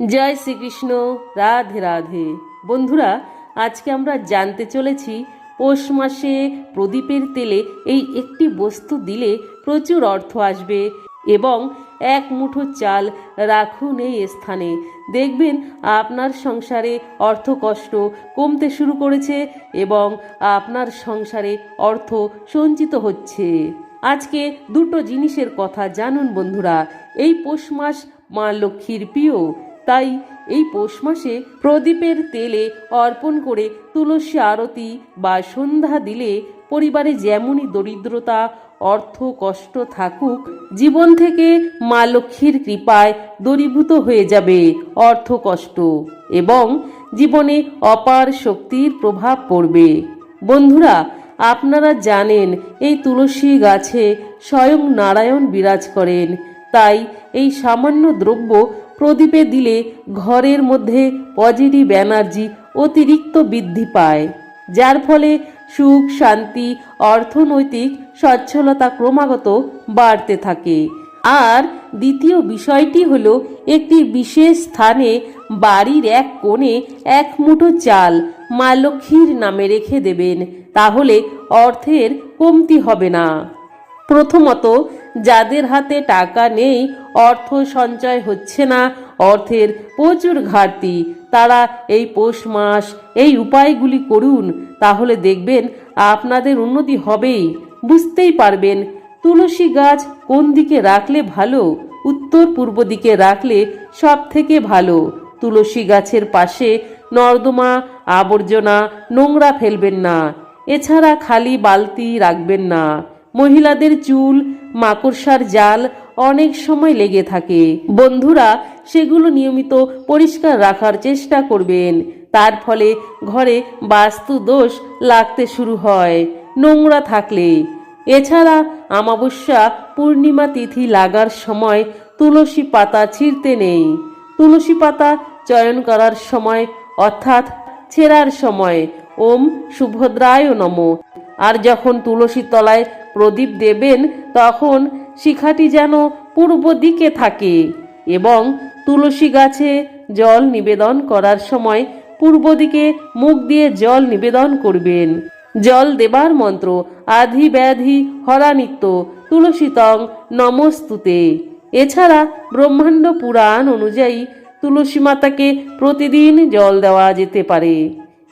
জয় শ্রীকৃষ্ণ, রাধে রাধে। বন্ধুরা, আজকে আমরা জানতে চলেছি, পৌষ মাসে প্রদীপের তেলে এই একটি বস্তু দিলে প্রচুর অর্থ আসবে এবং এক মুঠো চাল রাখুন এই স্থানে। দেখবেন, আপনার সংসারে অর্থ কষ্ট কমতে শুরু করেছে এবং আপনার সংসারে অর্থ সঞ্চিত হচ্ছে। আজকে দুটো জিনিসের কথা জানুন বন্ধুরা। এই পৌষ মাস মা লক্ষ্মীর প্রিয়। তাই এই পৌষ মাসে প্রদীপের তেলে অর্পণ করে তুলসী আরতি বা সন্ধ্যা দিলে পরিবারে যেমনই দরিদ্রতা, অর্থ, কষ্ট থাকুক, জীবন থেকে মা লক্ষ্মীর কৃপায় দূরীভূত হয়ে যাবে অর্থ, কষ্ট এবং জীবনে অপার শক্তির প্রভাব পড়বে। বন্ধুরা, আপনারা জানেন এই তুলসী গাছে স্বয়ং নারায়ণ বিরাজ করেন। তাই এই সামান্য দ্রব্য প্রদীপে দিলে ঘরের মধ্যে পজিটিভ এনার্জি অতিরিক্ত বৃদ্ধি পায়। যার ফলে সুখ, শান্তি, অর্থনৈতিক সচ্ছলতা ক্রমাগত বাড়তে থাকে। আর দ্বিতীয় বিষয়টি হলো একটি বিশেষ স্থানে বাড়ির এক কোণে এক মুঠো চাল মা লক্ষ্মীর নামে রেখে দেবেন, তাহলে অর্থের কমতি হবে না। প্রথমত যাদের হাতে টাকা নেই, অর্থ সঞ্চয় হচ্ছে না, অর্থের প্রচুর ঘাটতি। তারা এই পৌষ মাস এই উপায়গুলি করুন, তাহলে দেখবেন আপনাদের উন্নতি হবেই। বুঝতেই পারবেন, তুলসী গাছ কোন দিকে রাখলে ভালো, উত্তর পূর্ব দিকে রাখলে সব থেকে ভালো। তুলসী গাছের পাশে নর্দমা, আবর্জনা, নোংরা ফেলবেন না। এছাড়া খালি বালতি রাখবেন না। মহিলাদের চুল, মাকড়সার জাল অনেক সময় লেগে থাকে। বন্ধুরা, সেগুলো নিয়মিত পরিষ্কার রাখার চেষ্টা করবেন। তার ফলে ঘরে বাস্তু দোষ লাগতে শুরু হয়, নোংরা থাকলে। এছাড়া আমাবস্যা পূর্ণিমা তিথি লাগার সময় তুলসী পাতা ছিঁড়তে নেই। তুলসী পাতা চয়ন করার সময়, অর্থাৎ ছেঁড়ার সময়, ওম সুভদ্রায় নম। আর যখন তুলসী তলায় প্রদীপ দেবেন, তখন শিখাটি যেন পূর্ব দিকে থাকে এবং তুলসী গাছে জল নিবেদন করার সময় পূর্ব দিকে মুখ দিয়ে জল নিবেদন করবেন। জল দেবার মন্ত্র, আধি ব্যাধি হরানিত্য তুলসীতং নমস্তুতে। এছাড়া ব্রহ্মাণ্ড পুরাণ অনুযায়ী তুলসী মাতাকে প্রতিদিন জল দেওয়া যেতে পারে।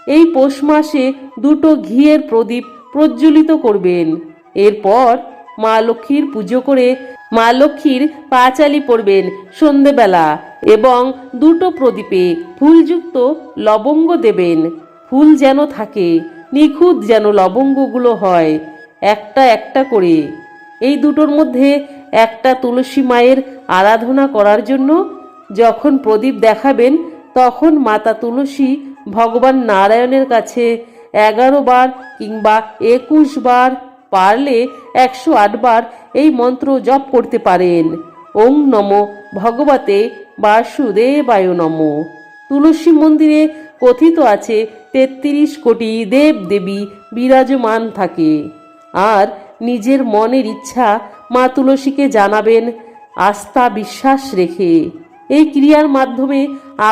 এই পৌষ মাসে দুটো ঘিয়ের প্রদীপ প্রজ্বলিত করবেন। এরপর মা লক্ষ্মীর পুজো করে মা লক্ষ্মীর পাঁচালি পড়বেন সন্ধেবেলা এবং দুটো প্রদীপে ফুলযুক্ত লবঙ্গ দেবেন। ফুল যেন থাকে, নিখুঁত যেন লবঙ্গগুলো হয়, একটা একটা করে। এই দুটোর মধ্যে একটা তুলসী মায়ের আরাধনা করার জন্য যখন প্রদীপ দেখাবেন, তখন মাতা তুলসী ভগবান নারায়ণের কাছে এগারো বার কিংবা একুশ বার পারলে একশো আটবার এই মন্ত্র জপ করতে পারেন। ওং নম ভগবতে বাসুদেবায় নম। তুলসী মন্দিরে কথিত আছে, তেত্রিশ কোটি দেব দেবী বিরাজমান থাকে। আর নিজের মনের ইচ্ছা মা তুলসীকে জানাবেন, আস্থা বিশ্বাস রেখে। এই ক্রিয়ার মাধ্যমে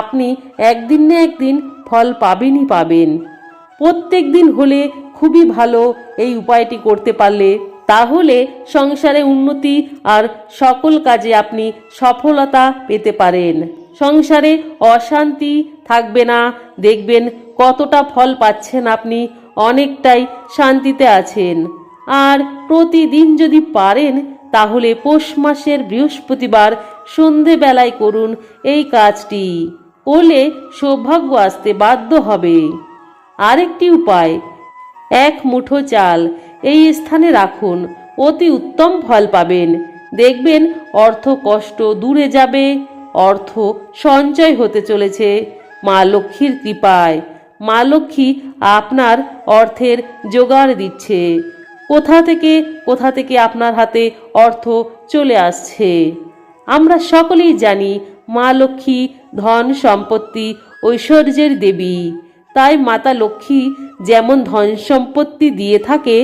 আপনি একদিন না একদিন ফল পাবেনই পাবেন। প্রত্যেক দিন হলে খুবই ভালো এই উপায়টি করতে পারলে, তাহলে সংসারে উন্নতি আর সকল কাজে আপনি সফলতা পেতে পারেন। সংসারে অশান্তি থাকবে না, দেখবেন কতটা ফল পাচ্ছেন আপনি, অনেকটাই শান্তিতে আছেন। আর প্রতিদিন যদি পারেন, তাহলে পৌষ মাসের বৃহস্পতিবার সন্ধেবেলায় করুন এই কাজটি। করলে সৌভাগ্য আসতে বাধ্য হবে। আরেকটি উপায় এক মুঠো চাল। এই স্থানে রাখুন। অতি উত্তম ফল পাবেন। দেখবেন অর্থ কষ্ট দূরে যাবে। অর্থ সঞ্চয় হতে চলেছে। মা লক্ষ্মীর কৃপায়। মা লক্ষ্মী আপনার অর্থের জোগাড় দিচ্ছে। কোথা থেকে কোথা থেকে আপনার হাতে অর্থ চলে আসছে? আমরা সকলেই জানি মা লক্ষ্মী ধন সম্পত্তি ঐশ্বর্যের দেবী। তাই মাতা লক্ষ্মী যেমন ধন সম্পত্তি দিয়ে থাকে,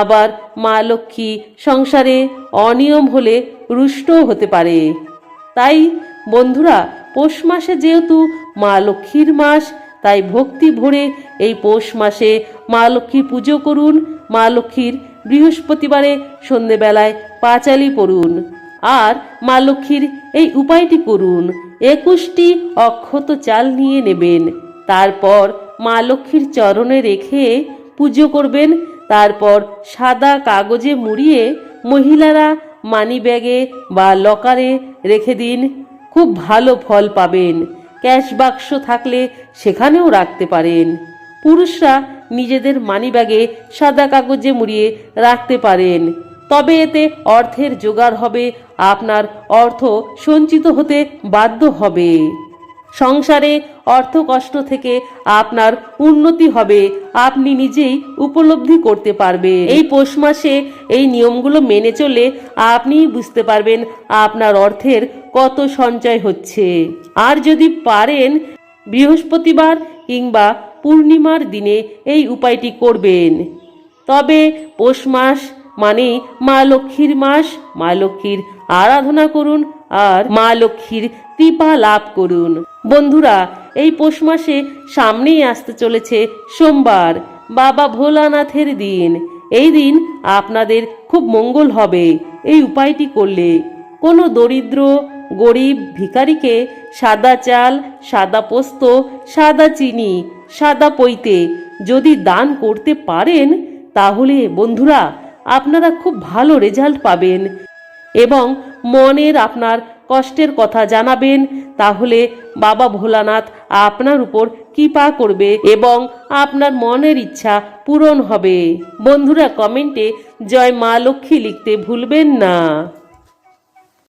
আবার মা লক্ষ্মী সংসারে অনিয়ম হলে রুষ্টও হতে পারে। তাই বন্ধুরা, পৌষ মাসে যেহেতু মা লক্ষ্মীর মাস, তাই ভক্তি ভরে এই পৌষ মাসে মা লক্ষ্মীর পুজো করুন। মা লক্ষ্মীর বৃহস্পতিবারে সন্ধেবেলায় পাঁচালি পড়ুন। আর মা লক্ষ্মীর এই উপায়টি করুন, একুশটি অক্ষত চাল নিয়ে নেবেন। তারপর মা লক্ষ্মীর চরণে রেখে পুজো করবেন। তারপর সাদা কাগজে মুড়িয়ে মহিলারা মানি ব্যাগে বা লকারে রেখে দিন। খুব ভালো ফল পাবেন। ক্যাশ বাক্স থাকলে সেখানেও রাখতে পারেন। পুরুষরা নিজেদের মানিব্যাগে সাদা কাগজে মুড়িয়ে রাখতে পারেন। তবে এতে অর্থের জোগাড় হবে, আপনার অর্থ সঞ্চিত হতে বাধ্য হবে। সংসারে অর্থ কষ্ট থেকে আপনার উন্নতি হবে। আপনি নিজেই উপলব্ধি করতে পারবে এই পৌষ মাসে এই নিয়মগুলো মেনে চলে আপনিই বুঝতে পারবেন আপনার অর্থের কত সঞ্চয় হচ্ছে। আর যদি পারেন বৃহস্পতিবার কিংবা পূর্ণিমার দিনে এই উপায়টি করবেন। তবে পৌষ মাস মানে মা লক্ষ্মীর মাস। মা লক্ষ্মীর আরাধনা করুন আর মা লক্ষ্মীর কৃপা লাভ করুন। বন্ধুরা, এই পৌষ মাসে সামনেই আসতে চলেছে সোমবার, বাবা ভোলানাথের দিন। এই দিন আপনাদের খুব মঙ্গল হবে, এই উপায়টি করলে। কোনো দরিদ্র, গরিব ভিখারিকে সাদা চাল, সাদা পোস্ত, সাদা চিনি, সাদা পৈতে যদি দান করতে পারেন, তাহলে বন্ধুরা, আপনারা খুব ভালো রেজাল্ট পাবেন এবং মনের আপনার কষ্টের কথা জানাবেন, তাহলে বাবা ভোলানাথ আপনার উপর কৃপা করবে এবং আপনার মনের ইচ্ছা পূরণ হবে। বন্ধুরা, কমেন্টে জয় মা লক্ষ্মী লিখতে ভুলবেন না।